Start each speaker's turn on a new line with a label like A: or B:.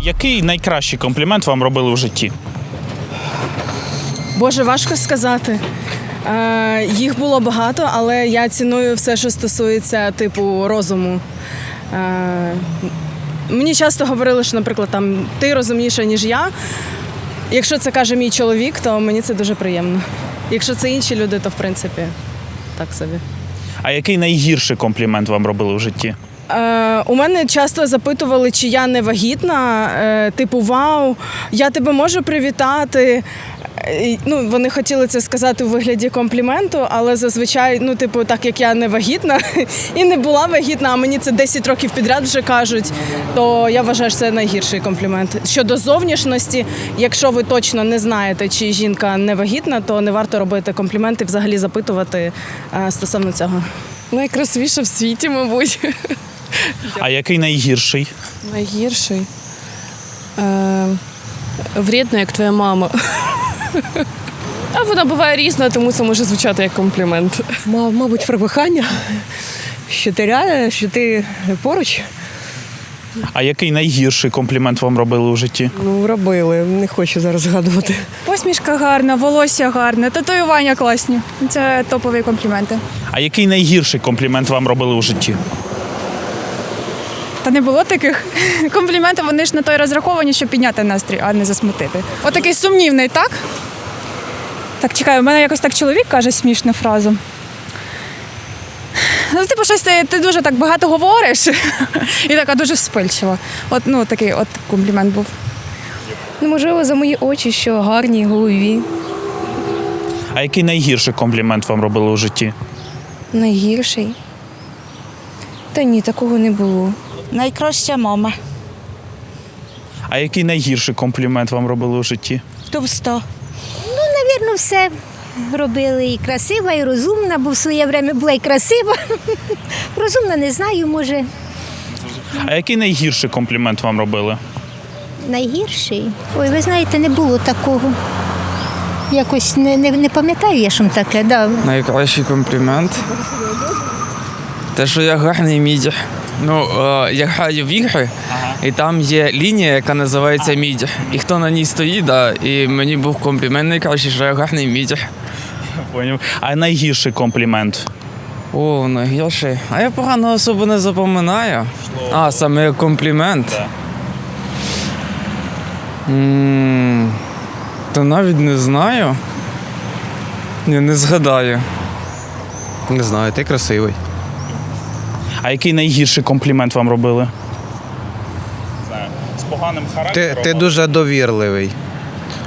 A: Який найкращий комплімент вам робили в житті?
B: Боже, важко сказати. Е, їх було багато, але я ціную все, що стосується типу розуму. Е, мені часто говорили, що, наприклад, там ти розумніша, ніж я. Якщо це каже мій чоловік, то мені це дуже приємно. Якщо це інші люди, то в принципі так собі.
A: А який найгірший комплімент вам робили в житті?
B: Е, у мене часто запитували, чи я не вагітна. Е, типу, вау, я тебе можу привітати. Ну, вони хотіли це сказати у вигляді компліменту, але зазвичай, ну, типу, так як я не вагітна і не була вагітна, а мені це 10 років підряд вже кажуть, то я вважаю, що це найгірший комплімент. Щодо зовнішності, якщо ви точно не знаєте, чи жінка не вагітна, то не варто робити компліменти, взагалі запитувати е, стосовно цього.
C: Найкрасивіше в світі, мабуть.
A: А який найгірший?
C: Найгірший. Е, вредно, як твоя мама. А вона буває різна, тому це може звучати як комплімент.
D: Ма- Мабуть, про кохання, що ти рядом, що ти поруч.
A: А який найгірший комплімент вам робили у житті?
D: Ну, робили, не хочу зараз згадувати.
E: Посмішка гарна, волосся гарне, татуювання класні. Це топові компліменти.
A: А який найгірший комплімент вам робили у житті?
E: Та не було таких компліментів, вони ж на той розраховані, щоб підняти настрій, а не засмутити. Отакий сумнівний, так? Так, чекай, у мене якось так чоловік каже смішну фразу. Ну, типу, щось ти, ти дуже так багато говориш і така дуже вспильчива. От ну такий от комплімент був.
F: Ну, можливо, за мої очі, що гарні, голові.
A: А який найгірший комплімент вам робили у житті?
F: Найгірший. Та ні, такого не було.
G: Найкраща мама.
A: А який найгірший комплімент вам робили у житті?
G: Товста.
H: Навірно, все робили і красива, і розумна, бо в своє время була і красива. Розумна не знаю, може,
A: А який найгірший комплімент вам робили?
H: найгірший. Ой, ви знаєте, не було такого. Якось не, не, не пам'ятаю я, що таке. Да.
I: Найкращий комплімент. Те, що я гарний мідях. Ну, е, я граю в ігри, і там є лінія, яка називається мідях. І хто на ній стоїть, да, і мені був комплімент найкращий, що я гарний мідях.
A: Поняв. А найгірший комплімент?
I: О, найгірший. А я погано особо не запам'ятаю. А, саме комплімент. М, Та навіть не знаю. Ні, не згадаю.
J: Не знаю, ти красивий.
A: А який найгірший комплімент вам робили? З поганим
J: Ти, ти дуже довірливий.